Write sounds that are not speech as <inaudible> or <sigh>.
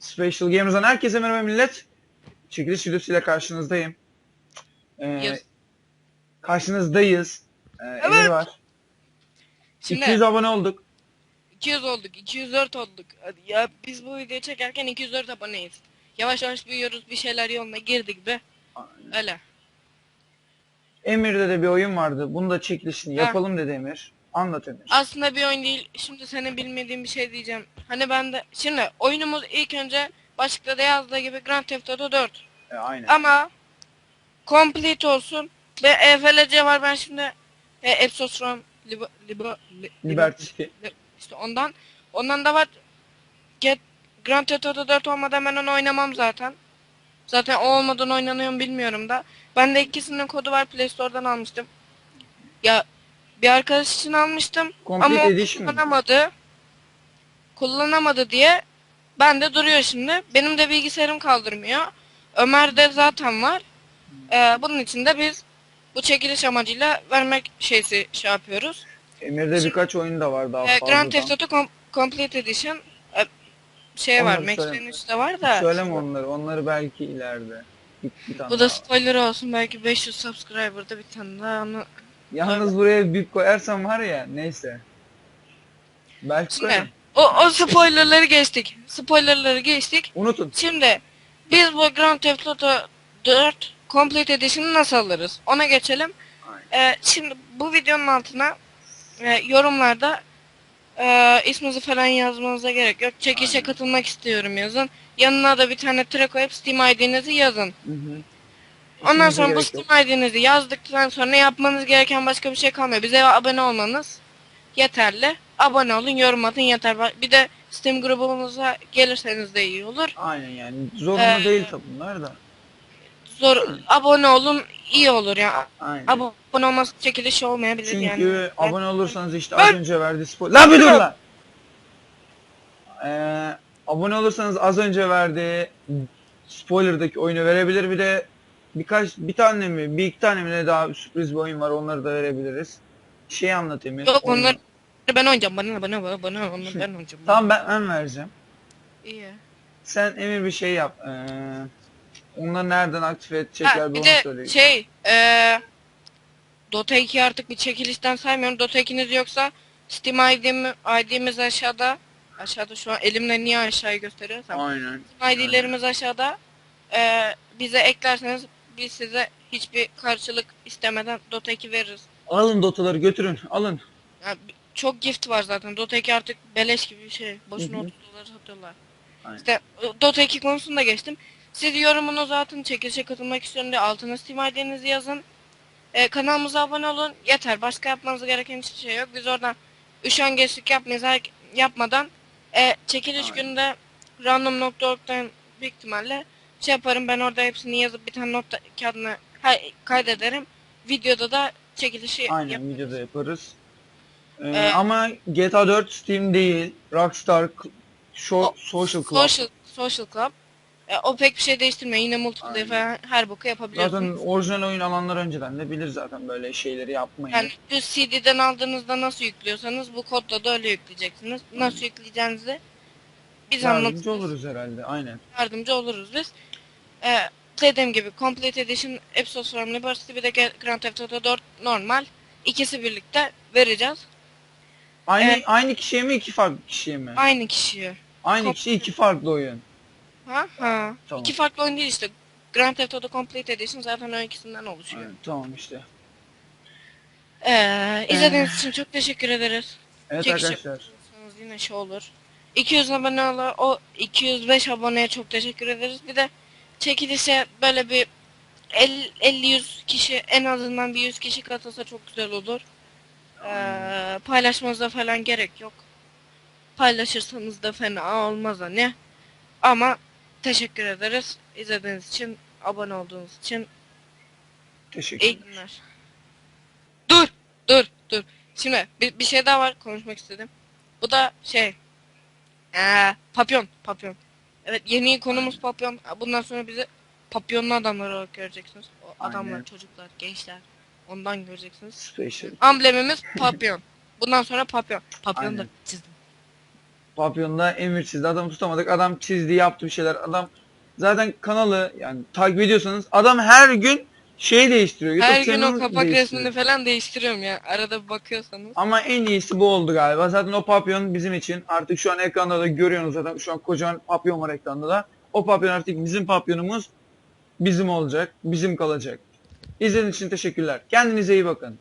Special Gamers'dan herkese merhaba millet. Çekiliş videosuyla karşınızdayım. Ee, Yes. karşınızdayız. Ee, Emir Evet. var. Şimdi 200 abone olduk. 200 olduk, 204 olduk. Ya biz bu videoyu çekerken 204 aboneyiz. Yavaş yavaş büyüyoruz, bir şeyler yoluna girdi gibi. Öyle. Emir'de de bir oyun vardı. Bunu da çekilişini yapalım dedi Emir. Anlat Emir. Aslında bir oyun değil. Şimdi senin bilmediğin bir şey diyeceğim. Hani ben de şimdi oyunumuz ilk önce başlıkta da yazdığı gibi Grand Theft Auto 4. Ee, aynen. Ama complete olsun ve EFLC var ben şimdi e, Epsos from Libo, Libo, Li- Liberty. Li- işte ondan ondan da var Get Grand Theft Auto 4 olmadan ben onu oynamam zaten. Zaten o olmadan oynanıyor mu bilmiyorum da. Ben de ikisinin kodu var Play Store'dan almıştım. Ya bir arkadaş için almıştım Complete ama o Edition mi? kullanamadı. Kullanamadı diye ben de duruyor şimdi. Benim de bilgisayarım kaldırmıyor. Ömer'de zaten var. Ee, bunun için de biz bu çekiliş amacıyla vermek şeysi şey yapıyoruz. Emir'de Şimdi- birkaç oyun da var daha Ee, fazla. Grand Theft Auto Com- Complete Edition e, şey var, Onları Max söyleme. Payne 3'te var da. Söyleme onları. Onları belki ileride. Bir, bir tane Bu daha da var. spoiler olsun belki 500 subscriber'da bir tane daha onu. Yalnız buraya bir koyarsam var ya neyse. Belki Şimdi koyarım. o, o spoilerları geçtik. Spoilerları geçtik. Unutun. Şimdi biz bu Grand Theft Auto 4 Complete Edition'ı nasıl alırız? Ona geçelim. Ee, şimdi bu videonun altına e, yorumlarda e, isminizi falan yazmanıza gerek yok. Çekişe Aynen. katılmak istiyorum yazın. Yanına da bir tane tire koyup Steam ID'nizi yazın. Hı hı. Ondan sonra bu. Steam ID'nizi yazdıktan sonra yapmanız gereken başka bir şey kalmıyor. Bize abone olmanız yeterli. Abone olun, yorum atın yeter. Bir de Steam grubumuza gelirseniz de iyi olur. Aynen yani. Zorunlu Ee, değil tabi bunlar da. Zor abone olun, iyi olur ya. Aynen. Abone olması çekilişi olmayabilir Çünkü yani. abone olursanız işte Ben- az önce verdi spoiler. Lan bir dur lan! Ee, abone olursanız az önce verdiği spoilerdaki oyunu verebilir. Bir de birkaç bir tane mi bir iki tane mi ne daha sürpriz bir oyun var onları da verebiliriz. Şey anlat Emir. Yok oyunu. onları ben oynayacağım. Bana bana bana bana onları ben oynayacağım. Tamam ben, ben vereceğim. İyi. Sen Emir bir şey yap. Ee, onları nereden aktif edecekler Ha, bir bir onu de söyle. şey eee Dota 2 artık bir çekilişten saymıyorum. Dota 2'niz yoksa Steam ID'm, ID'miz aşağıda. Aşağıda şu an elimle niye aşağıyı gösteriyor? Tamam. Aynen. ID'lerimiz aşağıda. Eee bize eklerseniz biz size hiçbir karşılık istemeden Dota 2 veririz. Alın dotaları götürün. Alın. Bi- çok gift var zaten. Dota 2 artık beleş gibi bir şey. Boşuna Hı hı. 30 dolar satıyorlar. Aynen. İşte e, Dota 2 konusunda geçtim. Siz yorumunuzu atın. Çekilişe katılmak istiyorum diye altına Steam ID'nizi yazın. Ee, kanalımıza abone olun. Yeter. Başka yapmanız gereken hiçbir şey yok. Biz oradan üşengeçlik yapmayız. Her, yapmadan e, çekiliş Aynen. gününde random.org'dan büyük ihtimalle şey yaparım. Ben orada hepsini yazıp bir tane not kağıdına kaydederim. Videoda da çekilişi Aynen yaparız. videoda yaparız. Ee, Ee, ama GTA 4 Steam değil. Rockstar Show, O- Social Club. Social, social Club. E, o pek bir şey değiştirmiyor. Yine multiplayer Aynen. falan her boku yapabiliyorsunuz. Zaten orijinal oyun alanlar önceden de bilir zaten böyle şeyleri yapmayı. Yani düz CD'den aldığınızda nasıl yüklüyorsanız bu kodla da öyle yükleyeceksiniz. Nasıl yükleyeceğinizi biz Yardımcı anlatırız. oluruz herhalde. Aynen. Yardımcı oluruz biz. Ee, dediğim gibi Complete Edition Epsos from Liberty bir de Grand Theft Auto 4 normal. İkisi birlikte vereceğiz. Aynı Evet. aynı kişiye mi iki farklı kişiye mi? Aynı kişiye. Aynı kişi iki farklı oyun. Ha ha. Tamam. İki farklı oyun değil işte. Grand Theft Auto Complete Edition zaten o ikisinden oluşuyor. Aynen, tamam işte. Ee, izlediğiniz için çok teşekkür ederiz. Evet Çekiş arkadaşlar. yaparsanız yine şey olur. 200 abone ola, o 205 aboneye çok teşekkür ederiz. Bir de çekilişe böyle bir 50-100 kişi en azından bir 100 kişi katılsa çok güzel olur. Ee, paylaşmanıza falan gerek yok. Paylaşırsanız da fena olmaz hani. Ama teşekkür ederiz. İzlediğiniz için, abone olduğunuz için Teşekkür İyi günler. Dur, dur, dur. Şimdi bir, bir şey daha var konuşmak istedim. Bu da şey. Ee, papyon, papyon. Evet yeni konumuz papyon. Bundan sonra bizi papyonlu adamlar olarak göreceksiniz. O adamlar, Aynen. çocuklar, gençler. Ondan göreceksiniz. Special. Amblemimiz <laughs> papyon. Bundan sonra papyon. Papyon da Aynen. çizdim. Papyon'da Emir çizdi. Adamı tutamadık. Adam çizdi yaptı bir şeyler. Adam zaten kanalı yani takip ediyorsanız adam her gün şey değiştiriyor. YouTube Her gün o kapak değiştiriyor. resmini falan değiştiriyorum ya. Arada bir bakıyorsanız. Ama en iyisi bu oldu galiba. Zaten o papyon bizim için. Artık şu an ekranda da görüyorsunuz zaten. Şu an kocaman papyon var ekranda da. O papyon artık bizim papyonumuz. Bizim olacak. Bizim kalacak. İzlediğiniz için teşekkürler. Kendinize iyi bakın.